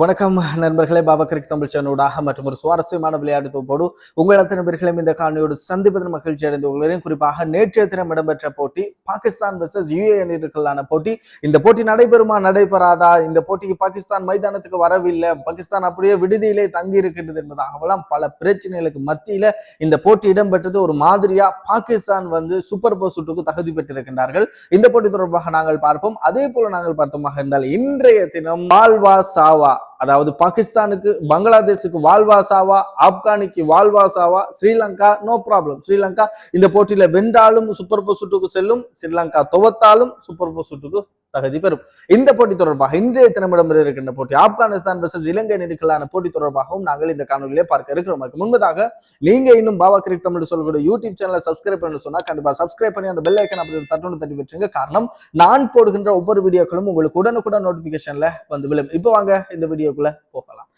வணக்கம் நண்பர்களே பாபா கிரிக் தமிழ் சேனலூடாக மற்றும் ஒரு சுவாரஸ்யமான விளையாட்டு தொகுப்போடு உங்கள் நண்பர்களையும் இந்த காணொலியோடு சந்திப்பதில் மகிழ்ச்சி அடைந்து கொள்கிறேன். குறிப்பாக நேற்றைய தினம் இடம்பெற்ற போட்டி பாகிஸ்தான் வெர்சஸ் யுஏ அணிகளுக்கான போட்டி. இந்த போட்டி நடைபெறுமா நடைபெறாதா? இந்த போட்டிக்கு பாகிஸ்தான் மைதானத்துக்கு வரவில்லை. பாகிஸ்தான் அப்படியே விடுதியிலே தங்கி இருக்கின்றது என்பதாகலாம் பல பிரச்சனைகளுக்கு மத்தியில இந்த போட்டி இடம்பெற்றது. ஒரு மாதிரியா பாகிஸ்தான் வந்து சூப்பர் போர் சுற்றுக்கு தகுதி பெற்றிருக்கின்றார்கள். இந்த போட்டி தொடர்பாக நாங்கள் பார்ப்போம். அதே போல நாங்கள் பார்த்தோமாக இருந்தால் இன்றைய தினம் மால்வா சாவா அதாவது பாகிஸ்தானுக்கு பங்களாதேஷுக்கு வாழ்வாசாவா ஆப்கானிக்கு வாழ்வாசாவா ஸ்ரீலங்கா நோ ப்ராப்ளம் ஸ்ரீலங்கா இந்த போட்டியில வென்றாலும் சூப்பர் போர் சுட்டுக்கு செல்லும் ஸ்ரீலங்கா துவத்தாலும் சூப்பர் போர் சுட்டுக்கு தகுதி பெறும். இந்த போட்டி தொடர்பாக இன்றைய தினமிடம் இருக்கின்ற போட்டி ஆப்கானிஸ்தான் வர்சஸ் இலங்கை நெருக்கலான போட்டி தொடர்பாகவும் நாங்கள் இந்த காணொலியிலே பார்க்க இருக்கிறோம். அதுக்கு முன்பதாக நீங்க இன்னும் பாபா கிரிக் தமிழ் சொல்லக்கூடிய யூடியூப் சேனலை சப்ஸ்கிரைப் பண்ணி சொன்னா கண்டிப்பா சப்ஸ்கிரைப் பண்ணி அந்த பெல் ஐக்கன் அப்படி தட்டு தட்டி விட்டுருங்க. காரணம் நான் போடுகின்ற ஒவ்வொரு வீடியோக்களும் உங்களுக்கு உடனுக்குடன் நோட்டிபிகேஷன்ல வந்து விழும். இப்போ வாங்க இந்த வீடியோக்குள்ள போகலாம்.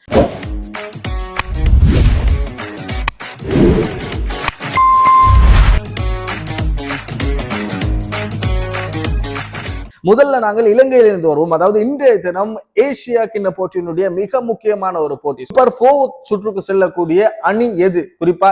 முதல்ல நாங்கள் இலங்கையிலிருந்து வருவோம். அதாவது இன்றைய தினம் ஏசியா கிண்ண போட்டியினுடைய மிக முக்கியமான ஒரு போட்டி. சூப்பர் ஃபோர் சுற்றுக்கு செல்லக்கூடிய அணி எது? குறிப்பா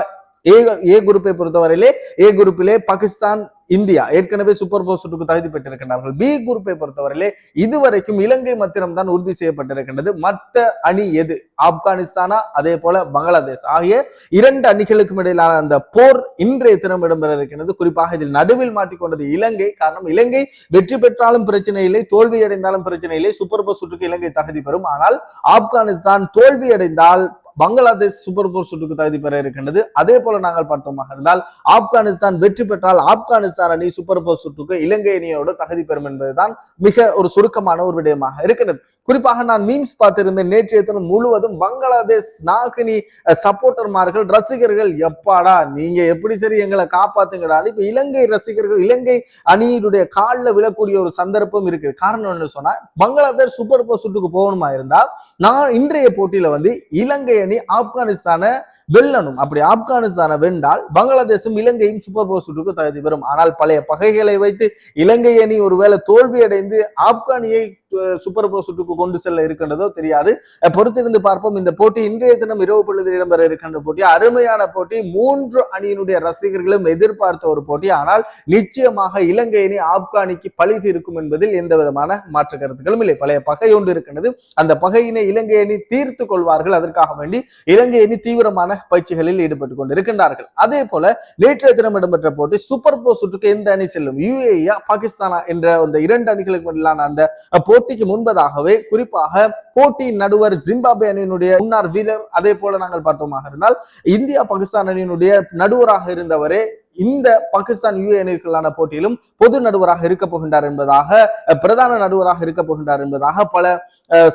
ஏ ஏ குரூப்பை பொறுத்தவரையிலே ஏ குரூப்பிலே பாகிஸ்தான் இந்தியா ஏற்கனவே சூப்பர் போர் சுற்றுக்கு தகுதி பெற்றிருக்கின்றார்கள். பி குரூப்பை பொறுத்தவரையிலே இதுவரைக்கும் இலங்கை மத்திரம் தான் உறுதி செய்யப்பட்டிருக்கின்றது. மற்ற அணி எது? ஆப்கானிஸ்தானா? அதே போல பங்களாதேஷ். ஆகிய இரண்டு அணிகளுக்கும் இடையிலான அந்த போர் இன்றைய தினம் இடம்பெற இருக்கின்றது. குறிப்பாக இதில் நடுவில் மாட்டிக்கொண்டது இலங்கை. காரணம் இலங்கை வெற்றி பெற்றாலும் பிரச்சனை இல்லை. தோல்வி அடைந்தாலும் பிரச்சனை இல்லை. சூப்பர் போர் சுற்றுக்கு இலங்கை தகுதி பெறும். ஆனால் ஆப்கானிஸ்தான் தோல்வி அடைந்தால் பங்களாதேஷ் சூப்பர் போர் சுற்றுக்கு தகுதி பெற இருக்கின்றது. அதே போல நாங்கள் பார்த்தோமாக இருந்தால் ஆப்கானிஸ்தான் வெற்றி பெற்றால் ஆப்கானிஸ்தான் அணி சூப்பர் போர் சுற்றுக்கு இலங்கை அணியோட தகுதி பெறும் என்பதுதான் மிக ஒரு சுருக்கமான ஒரு விடயமாக இருக்கிறது. குறிப்பாக நான் மீம்ஸ் பார்த்திருந்தேன். நேற்றைய தினம் முழுவதும் பங்களாதேஷ் நாகினி சப்போர்ட்டர்மார்கள் ரசிகர்கள் எப்பாடா நீங்க எப்படி சரி எங்களை காப்பாத்துங்கடா. இப்ப இலங்கை ரசிகர்கள் இலங்கை அணியினுடைய காலில் விழக்கூடிய ஒரு சந்தர்ப்பம் இருக்குது. காரணம் என்ன சொன்னா பங்களாதேஷ் சூப்பர் போர் சுற்றுக்கு போகணுமா இருந்தா நான் இன்றைய போட்டியில வந்து இலங்கை அணி ஆப்கானிஸ்தானை வெல்லணும். அப்படி ஆப்கானிஸ்தானை வென்றால் பங்களாதேஷும் இலங்கையும் சூப்பர் போர் சுற்றுக்கு தகுதி பெறும். ஆனால் பழைய பகைகளை வைத்து இலங்கை அணி ஒருவேளை தோல்வி அடைந்து ஆப்கானியை சூப்பர் போர் சுற்றுக்கு கொண்டு செல்ல இருக்கின்றதோ தெரியாது. பொறுத்திருந்து பார்ப்போம். இந்த போட்டி இன்றைய தினம் இரவு பொழுது இடம்பெற இருக்கின்ற போட்டி. அருமையான போட்டி. மூன்று அணியினுடைய ரசிகர்களும் எதிர்பார்த்த ஒரு போட்டி. ஆனால் நிச்சயமாக இலங்கை அணி ஆப்கானிக்கு பழி தீர்க்கும் என்பதில் எந்த விதமான மாற்று கருத்துக்களும் இல்லை. பழைய பகை ஒன்று இருக்கின்றது. அந்த பகையினை இலங்கை அணி தீர்த்து கொள்வார்கள். அதற்காக வேண்டி இலங்கை அணி தீவிரமான பயிற்சிகளில் ஈடுபட்டுக் கொண்டிருக்கின்றார்கள். அதே போல நேற்றைய தினம் இடம்பெற்ற போட்டி சூப்பர் போர் சுற்றுக்கு எந்த அணி செல்லும்? யுஏஇயா பாகிஸ்தானா என்ற அந்த இரண்டு அணிகளுக்கு இடையிலான அந்த போட்டிக்கு முன்பதாகவே குறிப்பாக போட்டி நடுவர் ஜிம்பாபே அணியினுடைய முன்னாள் வீரர். அதே போல நாங்கள் பார்த்தோமாக இருந்தால் இந்தியா பாகிஸ்தான் அணியினுடைய நடுவராக இருந்தவரே இந்த பாகிஸ்தான் யூஏ அணிகளான போட்டியிலும் பொது நடுவராக இருக்க போகின்றார் என்பதாக பிரதான நடுவராக இருக்க போகின்றார் என்பதாக பல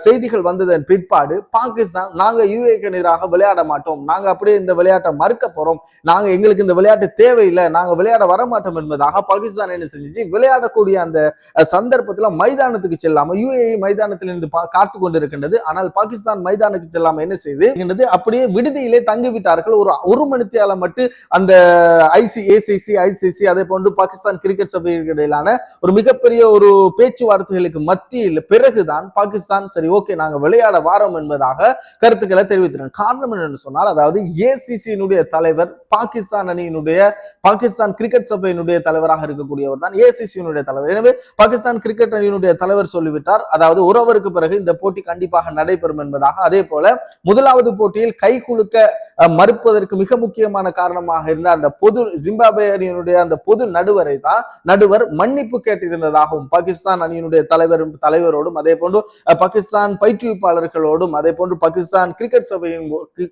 செய்திகள் வந்ததன் பிற்பாடு பாகிஸ்தான் நாங்க யூஏக்கு எதிராக விளையாட மாட்டோம். நாங்க அப்படியே இந்த விளையாட்டை மறுக்க போறோம். நாங்க எங்களுக்கு இந்த விளையாட்டு தேவையில்லை. நாங்க விளையாட வரமாட்டோம் என்பதாக பாகிஸ்தான் என்ன செஞ்சிச்சு. விளையாடக்கூடிய அந்த சந்தர்ப்பத்துல மைதானத்துக்கு செல்லாம யூஏ மைதானத்தில் இருந்து காத்து கொண்டிருக்கின்றது ஆனால் பாகிஸ்தான் மைதானத்துக்கு செல்லாம என்ன செய்து அப்படியே விடுதியிலே தங்கிவிட்டார்கள். ஒரு ஒரு மணித்தியால மட்டும் அந்த ஐசி ஏசிசி ஐசிசி அதே போன்று பாகிஸ்தான் கிரிக்கெட் சபைக்கு ஒரு மிகப்பெரிய ஒரு பேச்சுவார்த்தைகளுக்கு மத்தியில் பிறகுதான் பாகிஸ்தான் சரி ஓகே நாங்க விளையாட வாரோம் என்பதாக கருத்துக்களை தெரிவித்திருக்கோம் காரணம் என்னன்னு சொன்னால் அதாவது ஏசிசியினுடைய தலைவர் பாகிஸ்தான் அணியினுடைய பாகிஸ்தான் கிரிக்கெட் சபையினுடைய தலைவராக இருக்கக்கூடியவர் தான் ஏசிசியினுடைய தலைவர். எனவே பாகிஸ்தான் கிரிக்கெட் அணியினுடைய தலைவர் சொல்லிவிட்டார். அதாவது உறவருக்கு பிறகு இந்த போட்டி கண்டிப்பாக நடைபெறும் என்பதாக. அதே போல முதலாவது போட்டியில் கை குலுக்க மறுப்பதற்கு மிக முக்கியமான காரணமாக இருந்த அந்த பொது ஜிம்பாபே அணியினுடைய அந்த பொது நடுவரை தான் நடுவர் மன்னிப்பு கேட்டிருந்ததாகவும் பாகிஸ்தான் அணியினுடைய தலைவரும் தலைவரோடும் அதே போன்று பாகிஸ்தான் பயிற்றுவிப்பாளர்களோடும் அதே போன்று பாகிஸ்தான் கிரிக்கெட் சபையின்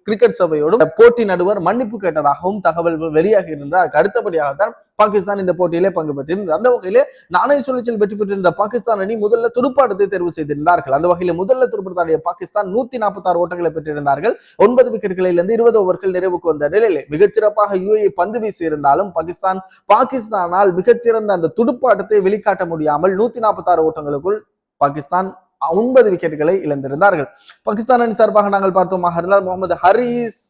கிரிக்கெட் சபையோடும் போட்டி நடுவர் மன்னிப்பு கேட்டதாகவும் தகவல் வெளியாகி இருந்தார் அடுத்தபடியாக தான் பாகிஸ்தான் இந்த போட்டியிலே பங்கு பெற்றிருந்தது. அந்த வகையிலே நாணய சுழற்சியில் வெற்றி பெற்றிருந்த பாகிஸ்தான் அணி முதல்ல துடுப்பாட்டத்தை தேர்வு செய்திருந்தார்கள். அந்த வகையில் முதல்ல துடுப்பாடிய பாகிஸ்தான் நூத்தி நாற்பத்தி ஆறு ஓட்டங்களை பெற்றிருந்தார்கள். ஒன்பது விக்கெட்டுகளில் இருந்து இருபது ஓவர்கள் நிறைவுக்கு வந்த நிலையில் மிகச்சிறப்பாக யுஏ பந்து வீசி இருந்தாலும் பாகிஸ்தான் பாகிஸ்தானால் மிகச்சிறந்த அந்த துடுப்பாட்டத்தை வெளிக்காட்ட முடியாமல் நூத்தி நாற்பத்தி ஆறு ஓட்டங்களுக்குள் பாகிஸ்தான் ஒன்பது விக்கெட்டுகளை இழந்திருந்தார்கள். பாகிஸ்தான் அணி சார்பாக நாங்கள் பார்த்தோமாக இருந்தால் முகமது ஹரீஸ்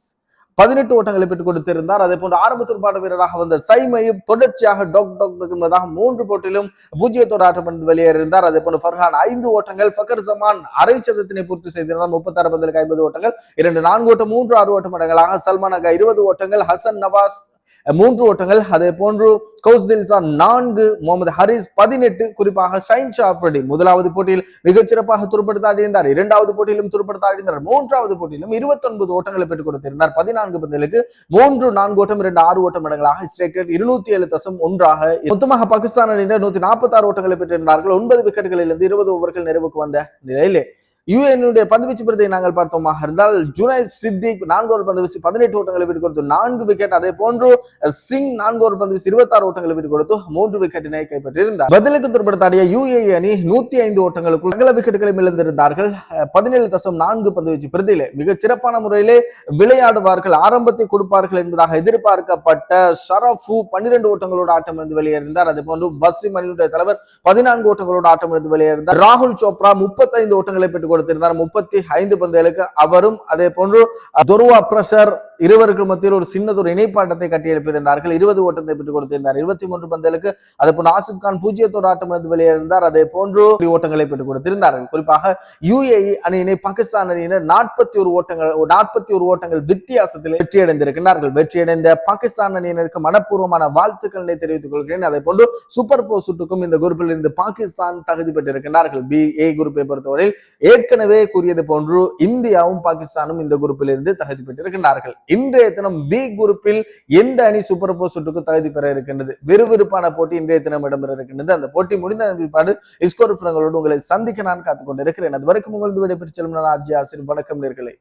பதினெட்டு ஓட்டங்களை பெற்றுக் கொடுத்திருந்தார். அதே போன்று ஆரம்ப துடுப்பாட்ட வீரராக வந்த சைமையும் தொடர்ச்சியாக டொக் டொக் என்பதாக மூன்று போட்டியிலும் பூஜ்ஜியத்தோடு ஆட்டமிருந்து வெளியேறியிருந்தார். அதே போன்று ஃபர்ஹான் ஐந்து ஓட்டங்கள் ஃபக்கர் ஜமான் அரை சதத்தினை பூர்த்தி செய்திருந்தார். முப்பத்தாறு பந்தலுக்கு ஐம்பது ஓட்டங்கள் இரண்டு நான்கு ஓட்டம் மூன்று ஆறு ஓட்டம் அடங்கலாக சல்மான் அகா இருபது ஓட்டங்கள் ஹசன் நவாஸ் மூன்று ஓட்டங்கள் அதே போன்று கௌஸ்தில்சான் நான்கு முகமது ஹரிஸ் பதினெட்டு குறிப்பாக ஷைன் ஷாப்ரடி முதலாவது போட்டியில் மிகச்சிறப்பாக துருப்படுத்த ஆடியிருந்தார். இரண்டாவது போட்டியிலும் துருப்படுத்த ஆடியிருந்தார். மூன்றாவது போட்டியிலும் இருபத்தி ஒன்பது ஓட்டங்களை பெற்றுக் கொடுத்திருந்தார். பதினான்கு பந்தலுக்கு மூன்று நான்கு ஓட்டம் இரண்டு ஆறு ஓட்டம் இடங்களாக ஸ்ட்ரைக் இருநூத்தி ஏழு தசம் ஒன்றாக மொத்தமாக பாகிஸ்தான் அணியினர் நூத்தி நாற்பத்தி ஆறு ஓட்டங்களை பெற்றிருந்தார்கள். ஒன்பது விக்கெட்டுகளிலிருந்து இருபது ஓவர்கள் நிறைவுக்கு வந்த நிலையிலே யுஏனுடைய பந்துவீச்சு பிரதியை நாங்கள் பார்த்தோமாக இருந்தால் ஜுனைத் சித்திக் நான்கு ஓவர் பந்து வீசி பதினெட்டு ஓட்டங்களை விட்டு கொடுத்து நான்கு விக்கெட். அதே போன்று சிங் நான்கு ஓவர் பந்து வீசி இருபத்தாறு ஓட்டங்களை விட்டு கொடுத்து மூன்று விக்கெட்டினை கைப்பற்றியிருந்தார். பதிலுக்கு துருப்படுத்தாடிய யுஏ அணி நூத்தி ஐந்து ஓட்டங்களுக்குள் சகல விக்கெட்டுகளையும் இழந்திருந்தார்கள். பதினேழு தசம் நான்கு பந்து வீச்சு பிரதியிலே மிகச் சிறப்பான முறையிலே விளையாடுவார்கள். ஆரம்பத்தை கொடுப்பார்கள் என்பதாக எதிர்பார்க்கப்பட்ட ஷரஃபு பன்னிரண்டு ஓட்டங்களோடு ஆட்டம் இருந்து வெளியேறினார் அதே போன்று வசிம் அணியுடைய தலைவர் பதினான்கு ஓட்டங்களோடு ஆட்டம் இருந்து வெளியேறினார் ராகுல் சோப்ரா முப்பத்தைந்து ஓட்டங்களை பெற்றுக் கொடுத்திருந்தார். முப்பத்தி ஐந்து பந்துகளுக்கு அவரும் அதே போன்று துருவா பிரஷர் இருவருக்கு மத்தியில் ஒரு சின்னதொரு இணைப்பாட்டத்தை கட்டியெழுப்பியிருந்தார்கள் இருபது ஓட்டத்தை பெற்றுக் கொடுத்திருந்தார். இருபத்தி மூன்று பந்தலுக்கு அதே போன்று ஆசிப் கான் பூஜ்ஜியத்தோடு ஆட்டமிருந்து வெளியேறினார் அதே போன்று ஓட்டங்களை பெற்றுக் கொடுத்திருந்தார்கள். குறிப்பாக யுஏஇ அணியினை பாகிஸ்தான் அணியினர் நாற்பத்தி ஒரு ஓட்டங்கள் நாற்பத்தி ஒரு ஓட்டங்கள் வித்தியாசத்தில் வெற்றியடைந்திருக்கிறார்கள் வெற்றியடைந்த பாகிஸ்தான் அணியினருக்கு மனப்பூர்வமான வாழ்த்துக்களை தெரிவித்துக் கொள்கிறேன். அதே போன்று சூப்பர் போர் சுட்டுக்கும் இந்த குரூப்பில் இருந்து பாகிஸ்தான் தகுதி பெற்றிருக்கிறார்கள் பி ஏ குரூப்பை பொறுத்தவரையில் ஏற்கனவே கூறியது போன்று இந்தியாவும் பாகிஸ்தானும் இந்த குரூப்பில் இருந்து தகுதி பெற்றிருக்கிறார்கள் இன்றைய தினம் பி குரூப்பில் எந்த அணி சூப்பர் போர் சுட்டுக்கு தகுதி பெற இருக்கின்றது? விறுவிறுப்பான போட்டி இன்றைய தினம் இடம்பெற இருக்கின்றது. அந்த போட்டி முடிந்த பிற்பாடு இஸ்கோர் உங்களை சந்திக்க நான் காத்துக்கொண்டிருக்கிறேன். அது வரைக்கும் உங்களது விடைபெற்று செல்லும் நான் ஆர்ஜி ஆசிரியர். வணக்கம் நேர்களை.